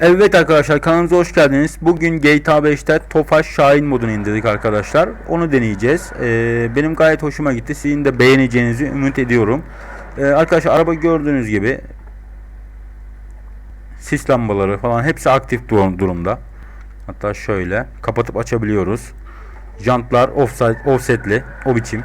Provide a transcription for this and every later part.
Evet arkadaşlar kanalımıza hoş geldiniz. Bugün GTA 5'te Tofaş Şahin modunu indirdik arkadaşlar. Onu deneyeceğiz. Ee, benim gayet hoşuma gitti. Sizin de beğeneceğinizi ümit ediyorum. Ee, arkadaşlar araba gördüğünüz gibi sis lambaları falan hepsi aktif dur- durumda. Hatta şöyle kapatıp açabiliyoruz. Jantlar offsetli o biçim.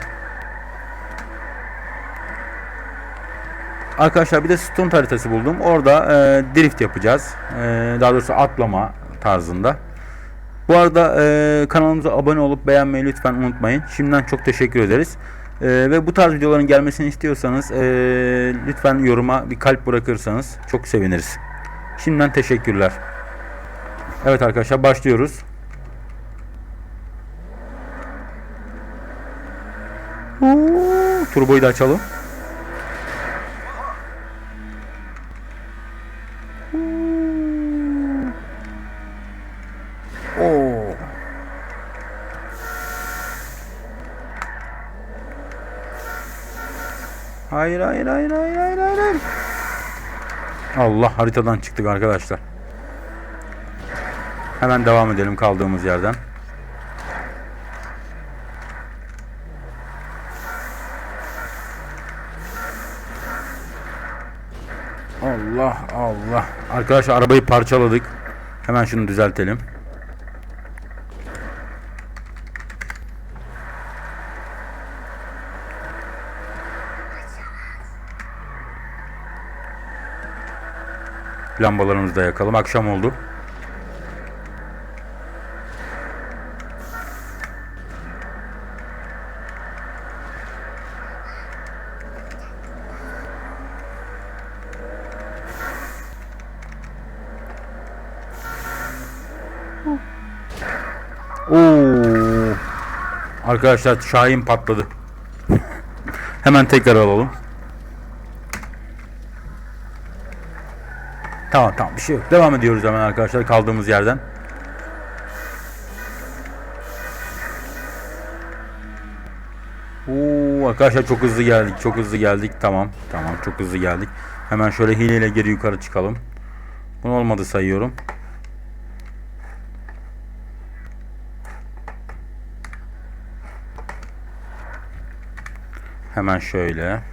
Arkadaşlar bir de stunt haritası buldum. Orada e, drift yapacağız. E, daha doğrusu atlama tarzında. Bu arada e, kanalımıza abone olup beğenmeyi lütfen unutmayın. Şimdiden çok teşekkür ederiz. E, ve bu tarz videoların gelmesini istiyorsanız e, lütfen yoruma bir kalp bırakırsanız çok seviniriz. Şimdiden teşekkürler. Evet arkadaşlar başlıyoruz. Huu, Turboyu da açalım. Hayır hayır hayır hayır hayır hayır. hayır. Allah haritadan çıktık arkadaşlar. Hemen devam edelim kaldığımız yerden. Allah Allah. Arkadaşlar arabayı parçaladık. Hemen şunu düzeltelim. Lambalarımızı da yakalım. Akşam oldu. Oo. Arkadaşlar Şahin patladı. Hemen tekrar alalım. Tamam tamam bir şey yok. Devam ediyoruz hemen arkadaşlar kaldığımız yerden. Oo, arkadaşlar çok hızlı geldik. Çok hızlı geldik. Tamam. Tamam çok hızlı geldik. Hemen şöyle hileyle geri yukarı çıkalım. Bunu olmadı sayıyorum. Hemen şöyle.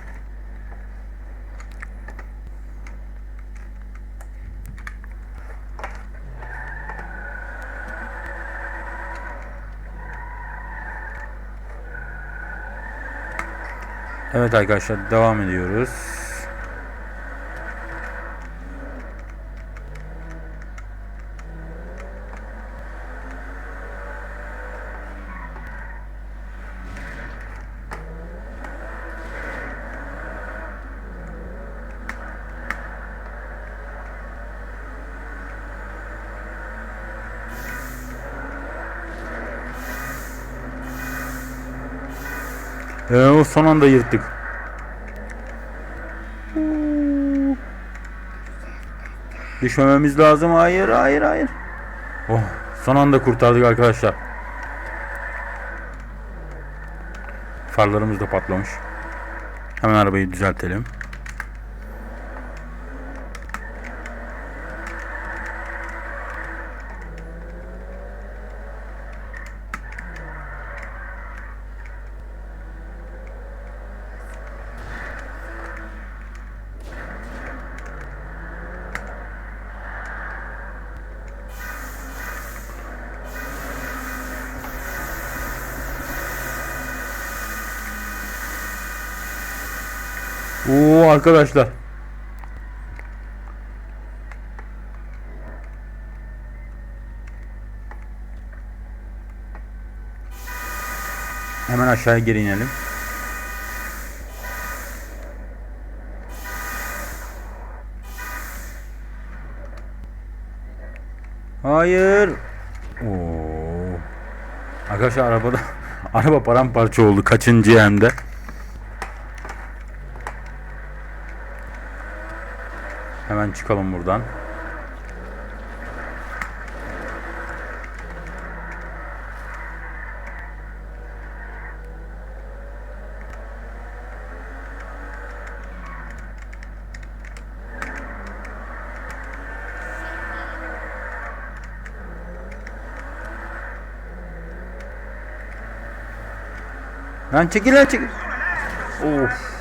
Evet arkadaşlar devam ediyoruz. Ee, son anda yırttık. Düşmememiz lazım. Hayır, hayır, hayır. Oh, son anda kurtardık arkadaşlar. Farlarımız da patlamış. Hemen arabayı düzeltelim. Oo arkadaşlar. Hemen aşağıya geri inelim. Hayır. Oo. Arkadaşlar arabada araba paramparça oldu. Kaçıncı hem de. Hemen çıkalım buradan. Lan çekil lan çekil. Of.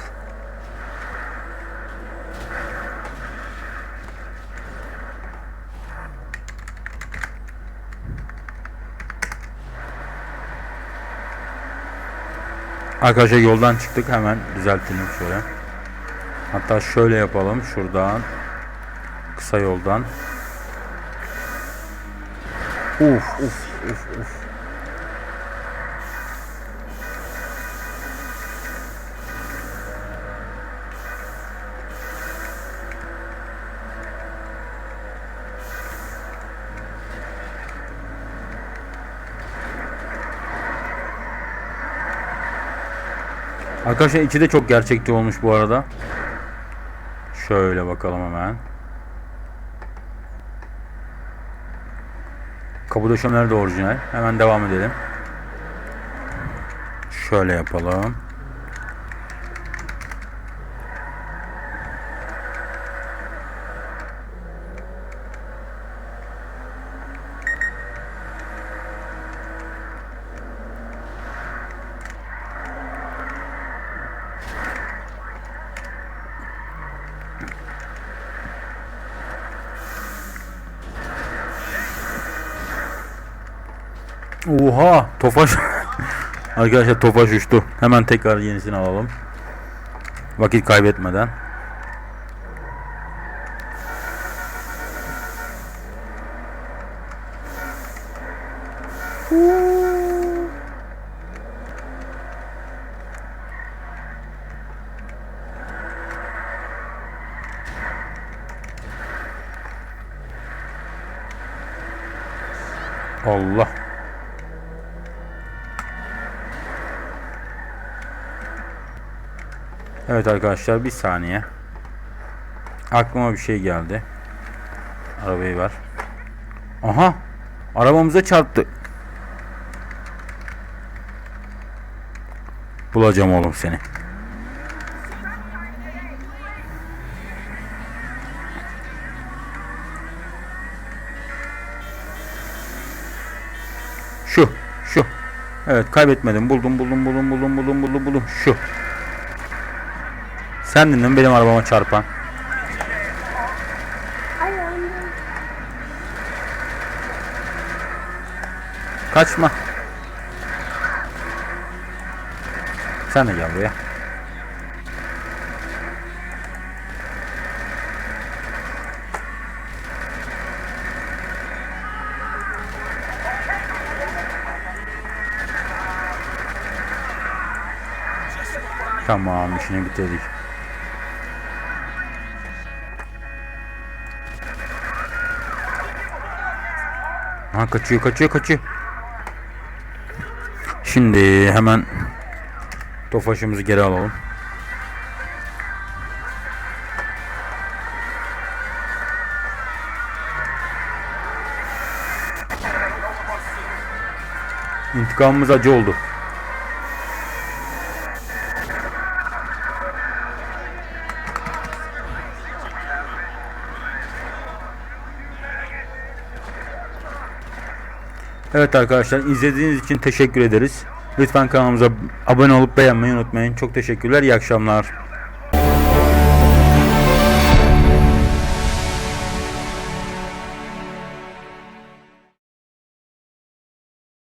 Arkadaşlar yoldan çıktık hemen düzeltelim şöyle. Hatta şöyle yapalım şuradan. Kısa yoldan. Uf uf uf uf. Arkadaşlar içi de çok gerçekçi olmuş bu arada. Şöyle bakalım hemen. Kapı döşemeleri de orijinal. Hemen devam edelim. Şöyle yapalım. Oha! Tofaş. Arkadaşlar Tofaş uçtu. Hemen tekrar yenisini alalım. Vakit kaybetmeden. Allah. Evet arkadaşlar bir saniye. Aklıma bir şey geldi. Arabayı ver. Aha! Arabamıza çarptı. Bulacağım oğlum seni. Şu, şu. Evet kaybetmedim. Buldum, buldum, buldum, buldum, buldum, buldum, buldum. Şu. Sendin değil mi benim arabama çarpan? Kaçma. Sen de gel buraya. Tamam işini bitirdik. Ha kaçıyor kaçıyor kaçıyor. Şimdi hemen tofaşımızı geri alalım. İntikamımız acı oldu. Evet arkadaşlar izlediğiniz için teşekkür ederiz. Lütfen kanalımıza abone olup beğenmeyi unutmayın. Çok teşekkürler. İyi akşamlar.